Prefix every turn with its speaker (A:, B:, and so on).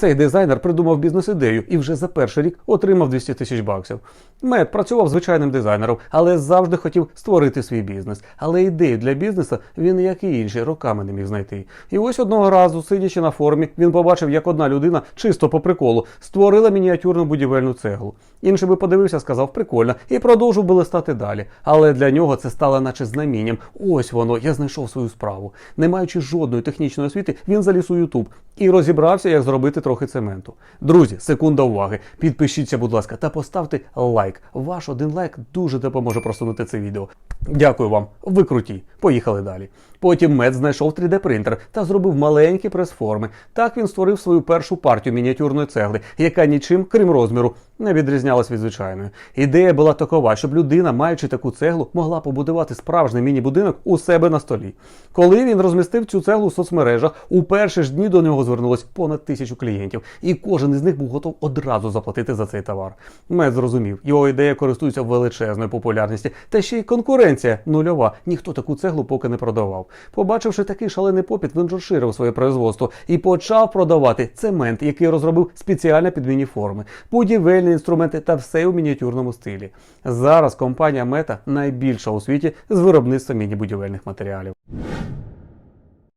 A: Цей дизайнер придумав бізнес-ідею і вже за перший рік отримав 200 тисяч баксів. Мед працював звичайним дизайнером, але завжди хотів створити свій бізнес. Але ідею для бізнесу він, як і інші, роками не міг знайти. І ось одного разу, сидячи на форумі, він побачив, як одна людина чисто по приколу створила мініатюрну будівельну цеглу. Інший би подивився, сказав прикольно, і продовжив би листати далі. Але для нього це стало наче знамінням. Ось воно, я знайшов свою справу. Не маючи жодної технічної освіти, він заліз у Ютуб і розібрався, як зробити трохи цементу. Друзі, секунда уваги. Підпишіться, будь ласка, та поставте лайк. Ваш один лайк дуже допоможе просунути це відео. Дякую вам, ви круті. Поїхали далі. Потім Мед знайшов 3D принтер та зробив маленькі прес-форми. Так він створив свою першу партію мініатюрної цегли, яка нічим, крім розміру, не відрізнялась від звичайної. Ідея була такова, щоб людина, маючи таку цеглу, могла побудувати справжній міні-будинок у себе на столі. Коли він розмістив цю цеглу в соцмережах, у перші ж дні до нього звернулось понад тисячу клієнтів, і кожен із них був готов одразу заплатити за цей товар. Мед зрозумів, його ідея користується величезною популярністю, та ще й конкуренція нульова. Ніхто таку цеглу поки не продавав. Побачивши такий шалений попіт, він розширив своє производство і почав продавати цемент, який розробив спеціально під міні-форми, будівельні інструменти та все у мініатюрному стилі. Зараз компанія Мета найбільша у світі з виробництва міні-будівельних матеріалів.